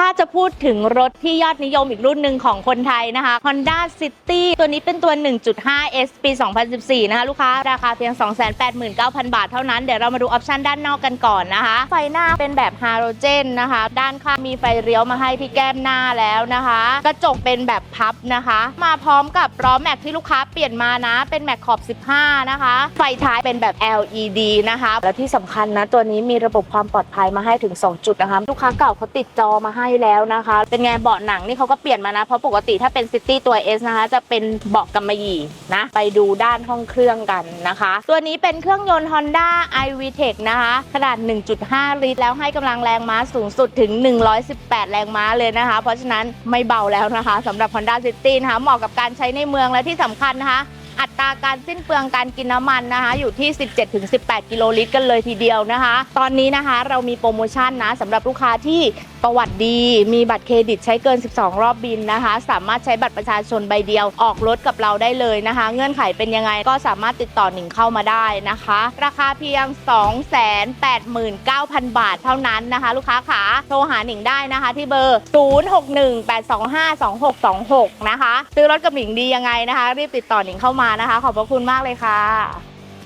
ถ้าจะพูดถึงรถที่ยอดนิยมอีกรุ่นหนึ่งของคนไทยนะคะ Honda City ตัวนี้เป็นตัว 1.5 S ปี 2014 นะคะ ลูกค้าราคาเพียง 289,000 บาทเท่านั้น เดี๋ยวเรามาดูออปชันด้านนอกกันก่อนนะคะ ไฟหน้าเป็นแบบฮาโลเจนนะคะ ด้านข้างมีไฟเลี้ยวมาให้ที่แก้มหน้าแล้วนะคะ กระจกเป็นแบบพับนะคะ มาพร้อมกับล้อแม็กที่ลูกค้าเปลี่ยนมานะ เป็นแม็กขอบ 15 นะคะ ไฟท้ายเป็นแบบ LED นะคะ และที่สำคัญนะ ตัวนี้มีระบบความปลอดภัยมาให้ถึง 2 จุดนะคะ ลูกค้าเก่าเขาติดจอมาให้แล้วนะคะ เป็นไงเบาะหนังนี่เขาก็เปลี่ยนมานะ เพราะปกติถ้าเป็นซิตี้ตัว S นะคะ จะเป็นเบาะกำมะหยี่นะ ไปดูด้านห้องเครื่องกันนะคะ ตัวนี้เป็นเครื่องยนต์ Honda iVTEC นะคะ ขนาด 1.5 ลิตร แล้วให้กำลังแรงม้าสูงสุดถึง 118 แรงม้าเลยนะคะ เพราะฉะนั้นไม่เบาแล้วนะคะสำหรับ Honda City นะคะเหมาะกับการใช้ในเมืองและที่สำคัญนะคะ อัตราการสิ้นเปลืองการกินน้ำมันนะคะ อยู่ที่ 17-18 กิโลลิตรกันเลยทีเดียวนะคะ ตอนนี้นะคะเรามีโปรโมชั่นนะสำหรับลูกค้าที่ประวัติดี มีบัตรเครดิตใช้เกิน 12 รอบบินนะคะ สามารถใช้บัตรประชาชนใบเดียวออกรถกับเราได้เลยนะคะ เงื่อนไขเป็นยังไงก็สามารถติดต่อหนิงเข้ามาได้นะคะ ราคาเพียง 289,000 บาทเท่านั้นนะคะ ลูกค้าขาโทรหาหนิงได้นะคะ ที่เบอร์ 0618252626 นะคะซื้อรถกับหนิงดียังไงนะคะ รีบติดต่อหนิงเข้ามามานะคะ ขอบพระคุณมากเลยค่ะ